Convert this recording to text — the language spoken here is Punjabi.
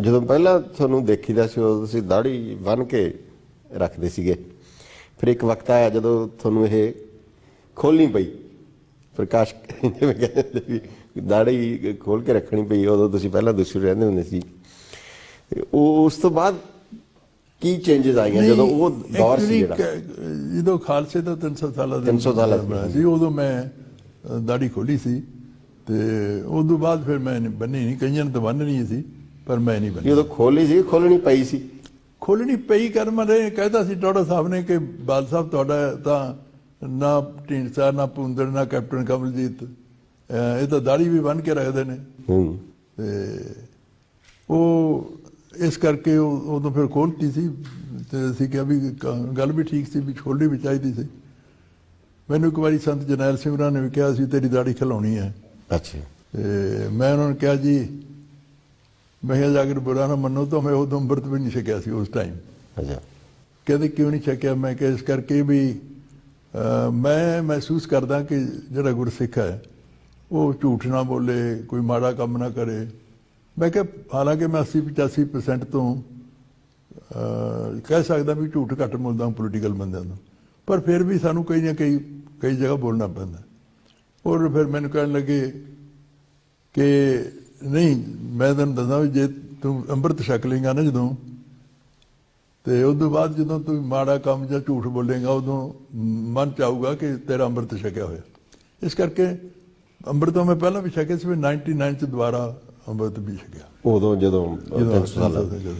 ਜਦੋਂ ਪਹਿਲਾਂ ਤੁਹਾਨੂੰ ਦੇਖੀਦਾ ਸੀ ਉਦੋਂ ਤੁਸੀਂ ਦਾੜੀ ਬੰਨ ਕੇ ਰੱਖਦੇ ਸੀਗੇ। ਫਿਰ ਇੱਕ ਵਕਤ ਆਇਆ ਜਦੋਂ ਤੁਹਾਨੂੰ ਇਹ ਖੋਲਣੀ ਪਈ। ਪ੍ਰਕਾਸ਼ ਜਿਵੇਂ ਕਹਿੰਦੇ ਵੀ ਦਾੜੀ ਖੋਲ ਕੇ ਰੱਖਣੀ ਪਈ ਉਦੋਂ ਤੁਸੀਂ ਪਹਿਲਾਂ ਦੂਸਰੇ ਰਹਿੰਦੇ ਹੁੰਦੇ ਸੀ। ਉਹ ਉਸ ਤੋਂ ਬਾਅਦ ਕੀ ਚੇਂਜਸ ਆਈਆਂ ਜਦੋਂ ਉਹ ਦੌਰ ਸੀ ਜਿਹੜਾ ਜਦੋਂ ਖਾਲਸੇ ਦਾ 300 ਸਾਲਾਂ ਦਾ 300 ਸਾਲਾਂ ਬਣਾਇਆ ਸੀ ਉਦੋਂ ਮੈਂ ਦਾੜੀ ਖੋਲੀ ਸੀ। ਤੇ ਉਦੋਂ ਬਾਅਦ ਫਿਰ ਮੈਂ ਬੰਨੀ ਨਹੀਂ ਕਈਆਂ ਨੇ ਤਾਂ ਬੰਨ ਨਹੀਂ ਸੀ। ਪਰ ਮੈਂ ਨਹੀਂ ਬੰਨੀ ਜਦੋਂ ਖੋਲੀ ਸੀ ਖੋਲਣੀ ਪਈ ਸੀ। ਖੋਲਣੀ ਪਈ ਕਰ ਮਰੇ ਕਹਿੰਦਾ ਸੀ ਟੋੜਾ ਸਾਹਿਬ ਨੇ ਕਿ ਬਾਲ ਸਾਹਿਬ ਤੁਹਾਡਾ ਤਾਂ ਨਾ ਢੀਂਡਸਾ ਨਾ ਪੁੰਦਰ ਨਾ ਕੈਪਟਨ ਕਮਲਜੀਤ ਇਹ ਤਾਂ ਦਾੜੀ ਵੀ ਬੰਨ ਕੇ ਰੱਖਦੇ ਨੇ। ਹੂੰ। ਤੇ ਉਹ ਇਸ ਕਰਕੇ ਉਹ ਉਦੋਂ ਫਿਰ ਖੋਲਤੀ ਸੀ ਤੇ ਅਸੀਂ ਕਿਹਾ ਵੀ ਗੱਲ ਵੀ ਠੀਕ ਸੀ ਵੀ ਖੋਲ੍ਹਣੀ ਵੀ ਚਾਹੀਦੀ ਸੀ। ਮੈਨੂੰ ਇੱਕ ਵਾਰੀ ਸੰਤ ਜਰਨੈਲ ਸਿੰਘ ਹੋਰਾਂ ਨੇ ਵੀ ਕਿਹਾ ਸੀ ਤੇਰੀ ਦਾੜੀ ਖਲਾਉਣੀ ਹੈ। ਅੱਛਾ। ਤੇ ਮੈਂ ਉਹਨਾਂ ਨੂੰ ਕਿਹਾ ਜੀ ਮੈਂ ਕੇ ਬੁਰਾ ਨਾ ਮੰਨੋ ਤਾਂ ਮੈਂ ਉਦੋਂ ਅੰਮ੍ਰਿਤ ਵੀ ਨਹੀਂ ਛਕਿਆ ਸੀ ਉਸ ਟਾਈਮ ਅੱਛਾ। ਕਹਿੰਦੇ ਕਿਉਂ ਨਹੀਂ ਛਕਿਆ? ਮੈਂ ਕਿਹਾ ਇਸ ਕਰਕੇ ਵੀ ਮੈਂ ਮਹਿਸੂਸ ਕਰਦਾ ਕਿ ਜਿਹੜਾ ਗੁਰਸਿੱਖ ਹੈ ਉਹ ਝੂਠ ਨਾ ਬੋਲੇ ਕੋਈ ਮਾੜਾ ਕੰਮ ਨਾ ਕਰੇ। ਮੈਂ ਕਿਹਾ ਹਾਲਾਂਕਿ ਮੈਂ 80 85% ਤੋਂ ਕਹਿ ਸਕਦਾ ਵੀ ਝੂਠ ਘੱਟ ਬੋਲਦਾ ਪੋਲੀਟੀਕਲ ਬੰਦਿਆਂ ਤੋਂ। ਪਰ ਫਿਰ ਵੀ ਸਾਨੂੰ ਕਈ ਨਾ ਕਈ ਕਈ ਜਗ੍ਹਾ ਬੋਲਣਾ ਪੈਂਦਾ। ਔਰ ਫਿਰ ਮੈਨੂੰ ਕਹਿਣ ਲੱਗੇ ਕਿ ਨਹੀਂ ਮੈਂ ਤੈਨੂੰ ਦੱਸਾਂ ਵੀ ਜੇ ਤੂੰ ਅੰਮ੍ਰਿਤ ਛਕ ਲੇਗਾ ਨਾ ਜਦੋਂ ਤੇ ਉਸ ਤੋਂ ਬਾਅਦ ਜਦੋਂ ਤੂੰ ਮਾੜਾ ਕੰਮ ਜਾਂ ਝੂਠ ਬੋਲੇਗਾ ਉਦੋਂ ਮਨ ਚ ਆਊਗਾ ਕਿ ਤੇਰਾ ਅੰਮ੍ਰਿਤ ਛਕਿਆ ਹੋਇਆ। ਇਸ ਕਰਕੇ ਅੰਮ੍ਰਿਤ ਤਾਂ ਮੈਂ ਪਹਿਲਾਂ ਵੀ ਛਕਿਆ ਸੀ ਫਿਰ 99 ਚ ਦੁਬਾਰਾ ਅੰਮ੍ਰਿਤ ਵੀ ਛਕਿਆ। ਉਦੋਂ ਜਦੋਂ ਜਦੋਂ 300 ਸਾਲਾਂ ਜਦੋਂ-